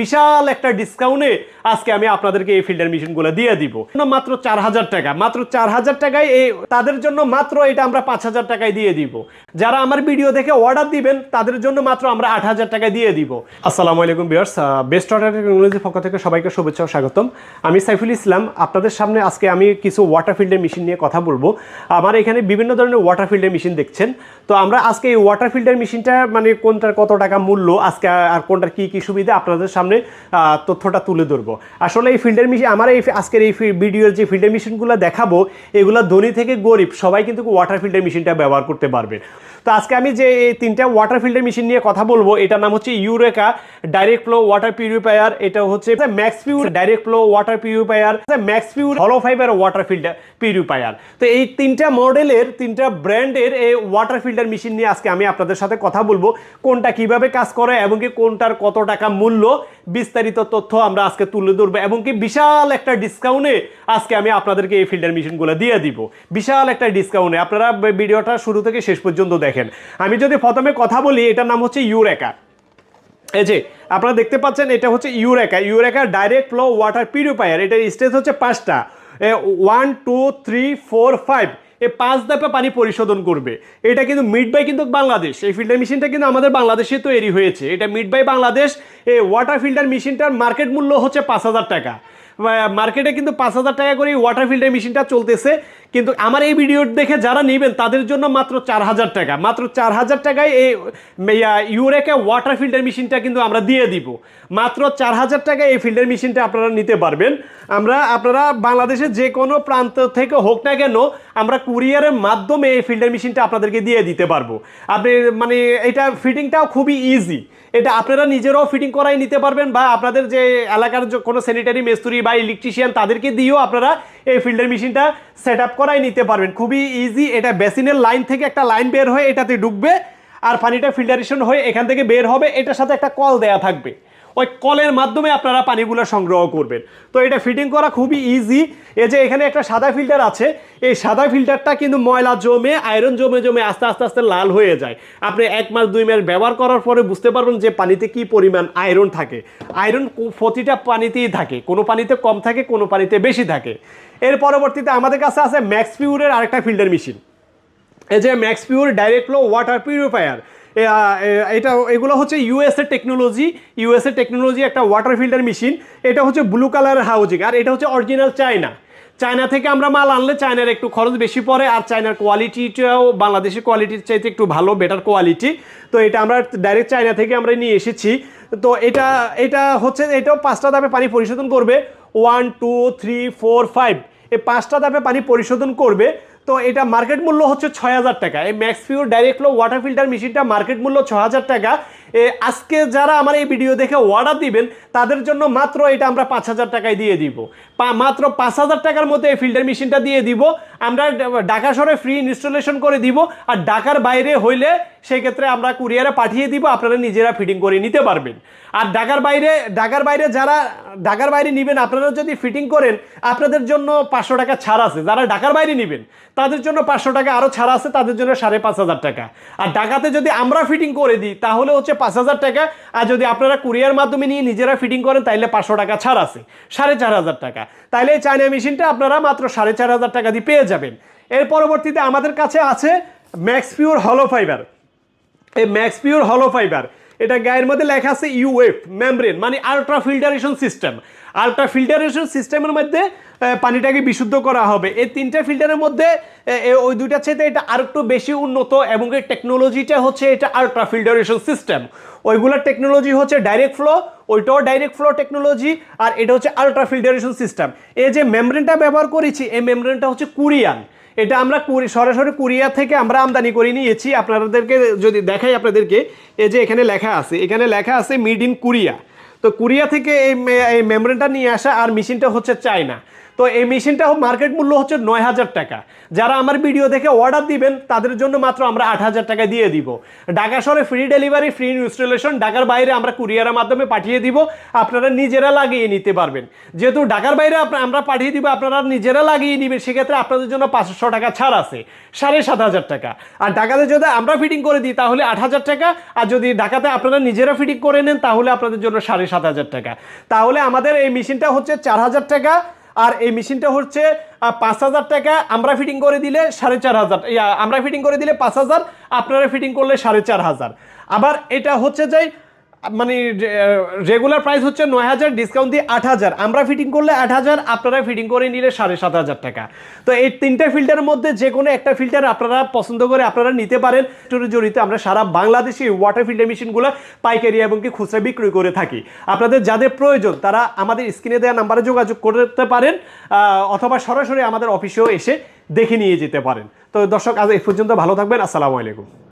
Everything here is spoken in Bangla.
বিশাল একটা ডিসকাউন্টে আজকে আমি আপনাদেরকে এই ফিল্টার মেশিনগুলো দিয়ে দিব। মাত্র চার হাজার টাকা, মাত্র চার হাজার টাকায় এই তাদের জন্য মাত্র এটা আমরা পাঁচ হাজার টাকায় দিয়ে দিব। যারা আমার ভিডিও দেখে অর্ডার দিবেন, তাদের জন্য মাত্র আমরা আট হাজার টাকায় দিয়ে দিব। আসসালামু আলাইকুম বিয়ার্স বেস্ট অর্ডার টেকনোলজির পক্ষ থেকে সবাইকে শুভেচ্ছা ও স্বাগতম। আমি সাইফুল ইসলাম, আপনাদের সামনে আজকে আমি কিছু ওয়াটার ফিল্টার মেশিন নিয়ে কথা বলব। আমার এখানে বিভিন্ন ধরনের ওয়াটার ফিল্টার মেশিন দেখছেন। তো আমরা আজকে এই ওয়াটার ফিল্টার মেশিনটা মানে কোনটার কত টাকা মূল্য, আজকে আর কোনটার কি কি সুবিধা, আপনাদের সামনে আহ, তথ্যটা তুলে ধরবো। আসলে এই ফিল্টার মেশিন আমার এই আজকের এই ভিডিওর যে ফিল্টার মেশিনগুলো দেখাবো এগুলো ধনী থেকে গরিব সবাই কিন্তু ওয়াটার ফিল্টার মেশিনটা ব্যবহার করতে পারবে। তো আজকে আমি যে তিনটা ওয়াটার ফিল্টার মেশিন নিয়ে কথা বলব এটার নাম হচ্ছে Eureka direct flow water purifier এটা হচ্ছে max pure direct flow water purifier max pure হলো ফাইবার ওয়াটার ফিল্টার পিউরিফায়ার তো এই তিনটা মডেলের তিনটা ব্র্যান্ডের এই ওয়াটার ফিল্টার মেশিন নিয়ে আজকে আমি আপনাদের সাথে কথা বলব কোনটা কীভাবে কাজ করে এবং কি কোনটার কত টাকা মূল্য বিস্তারিত তথ্য আমরা আজকে তুলে ধরবো এবং কি বিশাল একটা ডিসকাউন্টে আজকে আমি আপনাদেরকে এই ফিল্টার মেশিনগুলো দিয়ে দিব। বিশাল একটা ডিসকাউন্টে আপনারা ভিডিওটা শুরু থেকে শেষ পর্যন্ত দেখেন। আমি যদি প্রথমে কথা বলি, এটার নাম হচ্ছে ইউরেকা এই যে, আপনারা দেখতে পাচ্ছেন, এটা হচ্ছে Eureka Eureka direct flow water purifier এটার স্টেজ হচ্ছে পাঁচটা। One two three four five এই পাঁচ ধাপে পানি পরিশোধন করবে। এটা কিন্তু মিড বাই কিন্তু বাংলাদেশ। এই ফিল্টার মেশিনটা কিন্তু আমাদের বাংলাদেশে তৈরি হয়েছে। এটা মিড বাই বাংলাদেশ এই ওয়াটার ফিল্টার মেশিনটার মার্কেট মূল্য হচ্ছে পাঁচ হাজার টাকা। মার্কেটে কিন্তু পাঁচ হাজার টাকা করে ওয়াটার ফিল্টার মেশিনটা চলতেছে। কিন্তু আমার এই ভিডিও দেখে যারা নেবেন, তাদের জন্য মাত্র চার হাজার টাকা। মাত্র চার হাজার টাকায় এই ইউরেকা ওয়াটার ফিল্টার মেশিনটা কিন্তু আমরা দিয়ে দিব। মাত্র চার হাজার টাকায় এই ফিল্টার মেশিনটা আপনারা নিতে পারবেন। আমরা, আপনারা বাংলাদেশের যে কোনো প্রান্ত থেকে হোক না কেন আমরা কুরিয়ারের মাধ্যমে এই ফিল্টার মেশিনটা আপনাদেরকে দিয়ে দিতে পারব। আপনি মানে এটা ফিটিংটাও খুবই ইজি এটা আপনারা নিজেরাও ফিটিং করাই নিতে পারবেন বা আপনাদের যে এলাকার কোনো স্যানিটারি মেস্তুরি বা ইলেকট্রিশিয়ান তাদেরকে দিয়েও আপনারা এই ফিল্টার মেশিনটা সেট আপ করাই নিতে পারবেন। খুবই ইজি এটা বেসিনের লাইন থেকে একটা লাইন বের হয়ে এটাতে ঢুকবে, আর পানিটা ফিল্টারেশন হয়ে এখান থেকে বের হবে। এটার সাথে একটা কল দেয়া থাকবে। ওই কলের মাধ্যমে আপনারা পানিগুলো সংগ্রহ করবেন। তো এটা ফিটিং করা খুবই ইজি এই যে এখানে একটা সাদা ফিল্টার আছে। এই সাদা ফিল্টারটা কিন্তু ময়লা জমে আয়রন জমে জমে আস্তে আস্তে আস্তে লাল হয়ে যায়। আপনি এক মাস, দুই মাস ব্যবহার করার পরে বুঝতে পারবেন যে পানিতে কি পরিমাণ আয়রন থাকে। আয়রন প্রতিটা পানিতেই থাকে। কোনো পানিতে কম থাকে, কোনো পানিতে বেশি থাকে। এর পরবর্তীতে আমাদের কাছে আছে ম্যাক্স পিউরের আরেকটা ফিল্টার মেশিন এই যে max pure direct flow water purifier এটা এগুলো হচ্ছে ইউএসএ টেকনোলজি ইউএসএ টেকনোলজি একটা ওয়াটার ফিল্টার মেশিন এটা হচ্ছে ব্লু কালারের হাউজিং আর এটা হচ্ছে অরিজিনাল চায়না চায়না থেকে আমরা মাল আনলে চায়নার একটু খরচ বেশি পড়ে, আর চায়নার কোয়ালিটিটাও বাংলাদেশের কোয়ালিটির চাইতে একটু ভালো বেটার কোয়ালিটি তো এটা আমরা ডাইরেক্ট চায়না থেকে আমরা নিয়ে এসেছি। তো এটা এটা হচ্ছে, এটাও পাঁচটা দামে পানি পরিশোধন করবে। One two three four five এই পাঁচটা দামে পানি পরিশোধন করবে। তো এটা মার্কেট মূল্য হচ্ছে ছয় হাজার টাকা। এই max pure direct flow water filter মেশিনটা মার্কেট মূল্য ছ হাজার টাকা। আজকে যারা আমার এই ভিডিও দেখে অর্ডার দিবেন, তাদের জন্য মাত্র এটা আমরা পাঁচ হাজার টাকায় দিয়ে দিব। মাত্র পাঁচ হাজার টাকার মধ্যে এই ফিল্টার মেশিনটা দিয়ে দিব। আমরা ঢাকা শহরে ফ্রি ইনস্টলেশন করে দিব আর ঢাকার বাইরে হইলে সেই ক্ষেত্রে আমরা কুরিয়ারে পাঠিয়ে দিব, আপনারা নিজেরা ফিটিং করে নিতে পারবেন। আর ঢাকার বাইরে ঢাকার বাইরে যারা, ঢাকার বাইরে নেবেন, আপনারা যদি ফিটিং করেন, আপনাদের জন্য পাঁচশো টাকা ছাড় আছে। যারা ঢাকার বাইরে নেবেন, তাদের জন্য পাঁচশো টাকা আরও ছাড় আছে, তাদের জন্য সাড়ে পাঁচ হাজার টাকা। আর ঢাকাতে যদি আমরা ফিটিং করে দিই, তাহলে হচ্ছে পাঁচ হাজার টাকা, আর যদি আপনারা কুরিয়ার মাধ্যমে নিয়ে নিজেরা ফিটিং করেন তাহলে পাঁচশো টাকা ছাড় আছে, সাড়ে চার হাজার টাকা। তাহলে এই চায়না মেশিনটা আপনারা মাত্র সাড়ে চার হাজার টাকা দিয়ে পেয়ে যাবেন। এর পরবর্তীতে আমাদের কাছে আছে ম্যাক্স পিওর হলো ফাইবার এই ম্যাক্স পিওর হলো ফাইবার এটা গায়ের মধ্যে লেখা আছে ইউএফ মেমব্রেন মানে ultra filtration system ultra filtration সিস্টেমের মধ্যে পানিটাকে বিশুদ্ধ করা হবে। এই তিনটা ফিল্টারের মধ্যে ওই দুইটার চাইতে এটা আর একটু বেশি উন্নত এবং এই টেকনোলজিটা হচ্ছে এটা আলট্রা ফিল্টারেশন সিস্টেম ওইগুলোর টেকনোলজি হচ্ছে ডাইরেক্ট ফ্লো ওইটাও ডাইরেক্ট ফ্লো টেকনোলজি আর এটা হচ্ছে আলট্রা ফিল্টারেশন সিস্টেম এই যে মেমব্রেনটা ব্যবহার করেছি, এই মেমব্রেনটা হচ্ছে কুরিয়ান। এটা আমরা সরাসরি কুরিয়া থেকে আমরা আমদানি করে নিয়েছি। আপনাদেরকে যদি দেখাই আপনাদেরকে, এই যে এখানে লেখা আছে, এখানে লেখা আছে মিড ইন কুরিয়া তো কুরিয়া থেকে এই মেমব্রেনটা নিয়ে আসা আর মেশিনটা হচ্ছে চায়না। তো এই মেশিনটা মার্কেট মূল্য হচ্ছে নয় হাজার টাকা। যারা আমার ভিডিও দেখে অর্ডার দিবেন, তাদের জন্য মাত্র আমরা আট হাজার টাকা দিয়ে দিব। ঢাকা শহরে ফ্রি ডেলিভারি ফ্রি ইনস্টলেশন ঢাকার বাইরে আমরা কুরিয়ারের মাধ্যমে পাঠিয়ে দিব, আপনারা নিজেরা লাগিয়ে নিতে পারবেন। যেহেতু ঢাকার বাইরে আমরা পাঠিয়ে দিব, আপনারা নিজেরা লাগিয়ে নেবেন, সেক্ষেত্রে আপনাদের জন্য পাঁচশো টাকা ছাড় আছে, সাড়ে সাত হাজার টাকা। আর ঢাকাতে যদি আমরা ফিটিং করে দিই, তাহলে আট হাজার টাকা, আর যদি ঢাকাতে আপনারা নিজেরা ফিটিং করে নেন, তাহলে আপনাদের জন্য সাড়ে সাত হাজার টাকা। তাহলে আমাদের এই মেশিনটা হচ্ছে চার হাজার টাকা আর এই মেশিনটা হচ্ছে পাঁচ হাজার টাকা আমরা ফিটিং করে দিলে সাড়ে চার হাজার আমরা ফিটিং করে দিলে পাঁচ হাজার, আপনারা ফিটিং করলে সাড়ে চার হাজার। আবার এটা হচ্ছে যাই মানে রেগুলার প্রাইস হচ্ছে নয় হাজার ডিসকাউন্ট দিয়ে আট হাজার। আমরা ফিটিং করলে আট হাজার, আপনারা ফিটিং করে নিলে সাড়ে সাত হাজার টাকা। তো এই তিনটা ফিল্টারের মধ্যে যে কোনো একটা ফিল্টার আপনারা পছন্দ করে আপনারা নিতে পারেন। জড়িত আমরা সারা বাংলাদেশে ওয়াটার ফিল্টার মেশিনগুলো পাইকারি এবং কি খুচরা বিক্রি করে থাকি। আপনাদের যাদের প্রয়োজন, তারা আমাদের স্ক্রিনে দেওয়া নাম্বারে যোগাযোগ করতে পারেন অথবা সরাসরি আমাদের অফিসেও এসে দেখে নিয়ে যেতে পারেন। তো দর্শক, আজ এই পর্যন্ত ভালো থাকবেন। আসসালামু আলাইকুম।